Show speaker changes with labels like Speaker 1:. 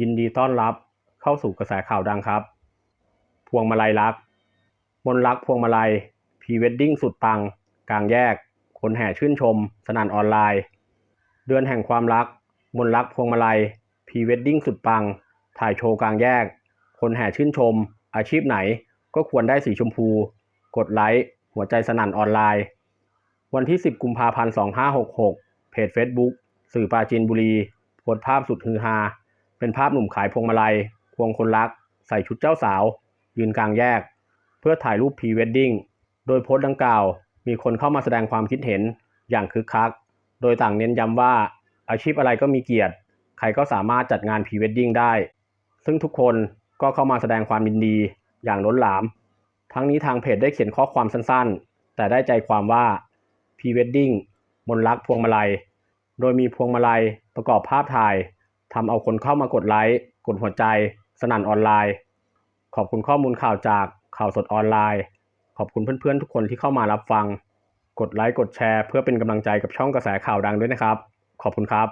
Speaker 1: ยินดีต้อนรับเข้าสู่กระแสข่าวดังครับ พวงมาลัยรัก มนรักพวงมาลัยพรีเวดดิ้งสุดปัง กลางแยก คนแห่ชื่นชม สนันออนไลน์ เดือนแห่งความรัก มนรักพวงมาลัยพรีเวดดิ้งสุดปัง ถ่ายโชว์กลางแยก คนแห่ชื่นชม อาชีพไหนก็ควรได้สีชมพู กดไลค์หัวใจสนั่นออนไลน์ วันที่ 10 กุมภาพันธ์ 2566 เพจ Facebook สื่อปราจีนบุรีโพสภาพสุดฮือฮา เป็นภาพหนุ่มขายพวงมาลัย ควงคนรัก ใส่ชุดเจ้าสาว ยืนกลางแยก เพื่อถ่ายรูปพรีเวดดิ้ง โดยโพสต์ดังกล่าว มีคนเข้ามาแสดงความคิดเห็นอย่างคึกคัก โดยต่างเน้นย้ำว่า อาชีพอะไรก็มีเกียรติ ใครก็สามารถจัดงานพรีเวดดิ้งได้ ซึ่งทุกคนก็เข้ามาแสดงความยินดีอย่างล้นหลาม ทั้งนี้ทางเพจได้เขียนข้อความสั้นๆ แต่ได้ใจความว่าพรีเวดดิ้งมนรักพวงมาลัย โดยมีพวงมาลัยประกอบภาพถ่าย ทำเอาคนเข้ามากดไลค์ กดหัวใจ สนั่นออนไลน์ ขอบคุณข้อมูลข่าวจากข่าวสดออนไลน์ ขอบคุณเพื่อนๆ ทุกคนที่เข้ามารับฟัง กดไลค์ กดแชร์ เพื่อเป็นกำลังใจกับช่องกระแสข่าวดังด้วยนะครับ ขอบคุณครับ